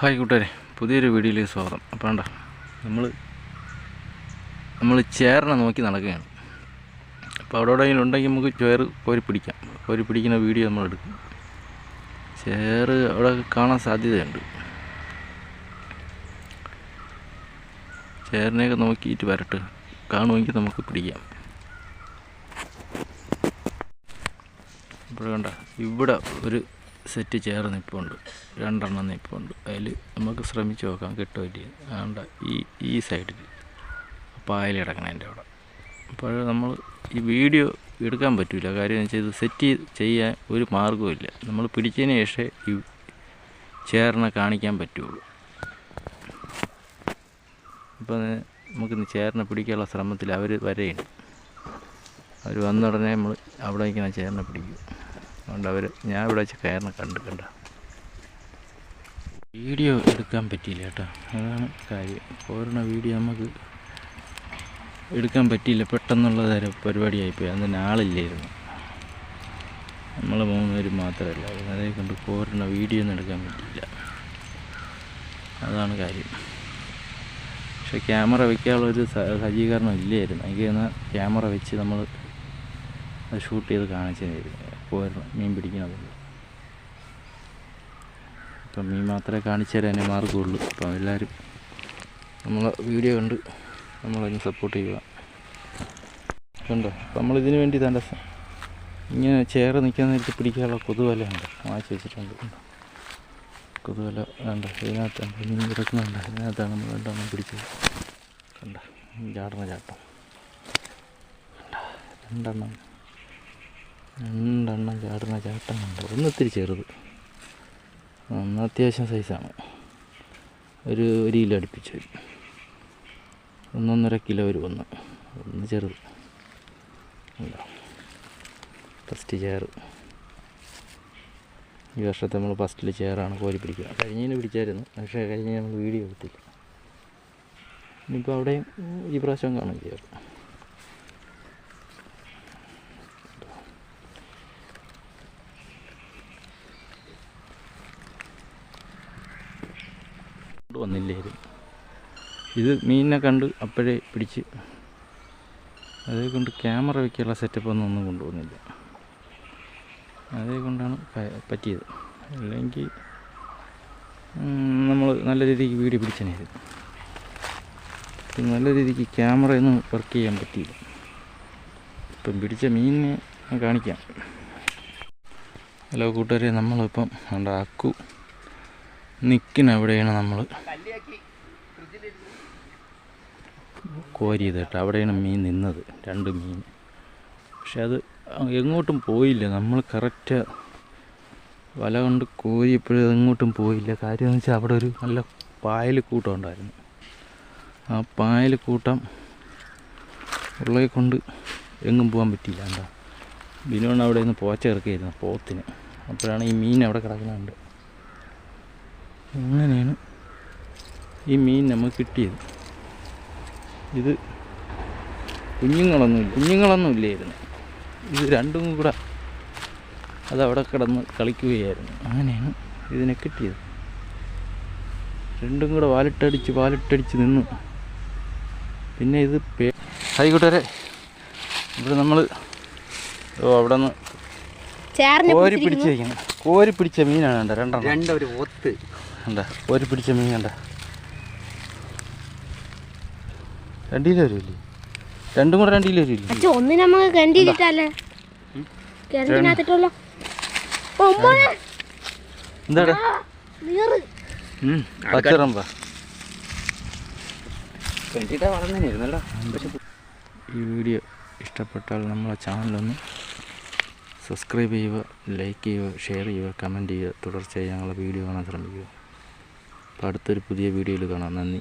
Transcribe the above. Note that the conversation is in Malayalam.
ഹായ് കൂട്ടുകാരെ പുതിയൊരു വീഡിയോയിലേക്ക് സ്വാഗതം. അപ്പോൾ വേണ്ട നമ്മൾ നമ്മൾ ചേറിനെ നോക്കി നടക്കുകയാണ്. അപ്പോൾ അവിടെ എവിടെയെങ്കിലും ഉണ്ടെങ്കിൽ നമുക്ക് ചേറ് കോരി പിടിക്കാം. കോരി പിടിക്കുന്ന വീഡിയോ നമ്മൾ എടുക്കും. ചേറ് അവിടെ കാണാൻ സാധ്യതയുണ്ട്. ചേറിനെയൊക്കെ നോക്കിയിട്ട് വരട്ട്. കാണുമെങ്കിൽ നമുക്ക് പിടിക്കാം. ഇപ്പോൾ കണ്ട ഇവിടെ ഒരു സെറ്റ് ചെയർ നിൽപ്പുണ്ട് രണ്ടെണ്ണം നിൽപ്പുണ്ട് അതിൽ നമുക്ക് ശ്രമിച്ച് നോക്കാം കിട്ടുമില്ല അതുകൊണ്ട് ഈ ഈ സൈഡിൽ പായൽ കിടക്കണം എന്റെ അവിടെ. അപ്പോൾ നമ്മൾ ഈ വീഡിയോ എടുക്കാൻ പറ്റില്ല കാര്യം വെച്ചാൽ ഇത് സെറ്റ് ചെയ്യാൻ ഒരു മാർഗവുമില്ല നമ്മൾ പിടിച്ചതിന് ശേഷമേ ഈ ചേറിനെ കാണിക്കാൻ പറ്റുള്ളൂ. അപ്പോൾ നമുക്ക് ചേറിനെ പിടിക്കാനുള്ള ശ്രമത്തിൽ അവർ വരെയുണ്ട്. അവർ വന്ന ഉടനെ നമ്മൾ അവിടെ നിൽക്കുന്ന ചേറിനെ പിടിക്കും അതുകൊണ്ട് അവർ ഞാൻ ഇവിടെ വെച്ച് കയറിനെ കണ്ട് കണ്ട. വീഡിയോ എടുക്കാൻ പറ്റിയില്ല കേട്ടോ. അതാണ് കാര്യം. ഓരോ വീഡിയോ നമുക്ക് എടുക്കാൻ പറ്റിയില്ല. പെട്ടെന്നുള്ള തരം പരിപാടിയായിപ്പോയി അതിന് ആളില്ലായിരുന്നു. നമ്മൾ മൂന്നുപേരും മാത്രമല്ല. അതേ കൊണ്ട് കോരണ വീഡിയോ ഒന്നും എടുക്കാൻ പറ്റിയില്ല. അതാണ് കാര്യം. പക്ഷെ ക്യാമറ വയ്ക്കാനുള്ളൊരു സജ്ജീകരണം ഇല്ലായിരുന്നു. എന്നാൽ ക്യാമറ വെച്ച് നമ്മൾ ഷൂട്ട് ചെയ്ത് കാണിച്ചതായിരുന്നു. കോരണം മീൻ പിടിക്കണത് അപ്പം മീൻ മാത്രമേ കാണിച്ചു തരാനേ മാർഗമുള്ളൂ അപ്പം എല്ലാവരും നമ്മളെ വീഡിയോ കണ്ട് നമ്മളതിന് സപ്പോർട്ട് ചെയ്യുക. കണ്ടോ? നമ്മളിതിന് വേണ്ടി തന്റെ ഇങ്ങനെ ചേറ് നിൽക്കാൻ നേരത്ത് പിടിക്കാനുള്ള കൊതുവല ഉണ്ട്. വാങ്ങിച്ച് വെച്ചിട്ടുണ്ട്. കൊതുവല വേണ്ട. ഇതിനകത്താണ് മീൻ കിടക്കുന്നുണ്ട്. ഇതിനകത്താണ് നമ്മൾ രണ്ടെണ്ണം പിടിച്ചത്. കണ്ട? ചാടണ ചാട്ടം. രണ്ടെണ്ണം. രണ്ടെണ്ണം ചാടുന്ന ചാട്ടം കണ്ടു ഒന്ന് ഇത്തിരി ചെറുത്. ഒന്ന് അത്യാവശ്യം സൈസാണ്. ഒരു ഒരു കിലോ അടുപ്പിച്ച് വരും. ഒന്നൊന്നര കിലോ വരും ഒന്ന്. ഒന്ന് ചെറുത്. അല്ല ഫസ്റ്റ് ചെയറ് ഈ വർഷത്തെ നമ്മൾ ഫസ്റ്റിൽ ചെയറാണ് കോരി പിടിക്കുക കഴിഞ്ഞതിന് പിടിച്ചായിരുന്നു. പക്ഷേ കഴിഞ്ഞ് നമ്മൾ വീഡിയോ എടുത്തില്ല. ഇനിയിപ്പോൾ അവിടെയും ഈ പ്രാവശ്യം കാണും ചെയർ വന്നില്ലായിരുന്നു ഇത് മീനിനെ കണ്ട് അപ്പോഴേ പിടിച്ച് അതേ കൊണ്ട് ക്യാമറ വയ്ക്കാനുള്ള സെറ്റപ്പ് ഒന്നും ഒന്നും കൊണ്ടുവന്നില്ല അതേ കൊണ്ടാണ് പറ്റിയത്. അല്ലെങ്കിൽ നമ്മൾ നല്ല രീതിക്ക് വീഡിയോ പിടിച്ചനായിരുന്നു. നല്ല രീതിക്ക് ക്യാമറയൊന്നും വർക്ക് ചെയ്യാൻ പറ്റിയില്ല. ഇപ്പം പിടിച്ച മീനിനെ കാണിക്കാം. ഹലോ കൂട്ടുകാരെ നമ്മളിപ്പം നമ്മുടെ അക്കു നിൽക്കുന്ന എവിടെയാണ് നമ്മൾ കോരിയത് കേട്ടോ. അവിടെയാണ് മീൻ നിന്നത്. രണ്ട് മീൻ. പക്ഷെ അത് എങ്ങോട്ടും പോയില്ല. നമ്മൾ കറക്റ്റ് വല കൊണ്ട് കോരിയപ്പോഴും എങ്ങോട്ടും പോയില്ല. കാര്യം എന്ന് വെച്ചാൽ അവിടെ ഒരു നല്ല പായൽ കൂട്ടം ഉണ്ടായിരുന്നു. ആ പായൽ കൂട്ടം ഉള്ളതെ കൊണ്ട് എങ്ങും പോകാൻ പറ്റിയില്ല. എന്താ? ബിനോണ് അവിടെ നിന്ന് പോച്ച ഇറക്കിയിരുന്നു പോത്തിന്. അപ്പോഴാണ് ഈ മീൻ അവിടെ കിടക്കുന്നുണ്ട് അങ്ങനെയാണ് ഈ മീൻ നമുക്ക് കിട്ടിയത്? ഇത് കുഞ്ഞുങ്ങളൊന്നും കുഞ്ഞുങ്ങളൊന്നും ഇല്ലായിരുന്നു. ഇത് രണ്ടും കൂടെ അതവിടെ കിടന്ന് കളിക്കുകയായിരുന്നു. അങ്ങനെയാണ് ഇതിനെ കിട്ടിയത്. രണ്ടും കൂടെ വാലിട്ടടിച്ച് വാലിട്ടടിച്ച് നിന്നു. പിന്നെ ഇത് പേ കൂട്ടുകാരെ. ഇവിടെ നമ്മൾ ഓ അവിടെ നിന്ന് കോരി പിടിച്ചിരിക്കണം കോരി പിടിച്ച മീനാണ് രണ്ടെണ്ണം. രണ്ടൊരു ഒത്ത് കണ്ട. ഒരു പിടിച്ച മീൻ കണ്ട. രണ്ട് കിലോ വരുമല്ലേ രണ്ടും കൂടെ രണ്ട് കിലോ വരില്ലേ ഒന്ന് നമുക്ക് കണ്ടിട്ടല്ലേ കിണറ്റിനകത്തിട്ടല്ലോ എന്താടാ? പച്ചറമ്പ. ഈ വീഡിയോ ഇഷ്ടപ്പെട്ടാൽ നമ്മളെ ചാനലൊന്ന് സബ്സ്ക്രൈബ് ചെയ്യുക ലൈക്ക് ചെയ്യുക ഷെയർ ചെയ്യുക കമന്റ് ചെയ്യുക. തുടർച്ചയായി ഞങ്ങളുടെ വീഡിയോ കാണാൻ ശ്രമിക്കുക. അടുത്തൊരു പുതിയ വീഡിയോയിൽ കാണാം. നന്ദി.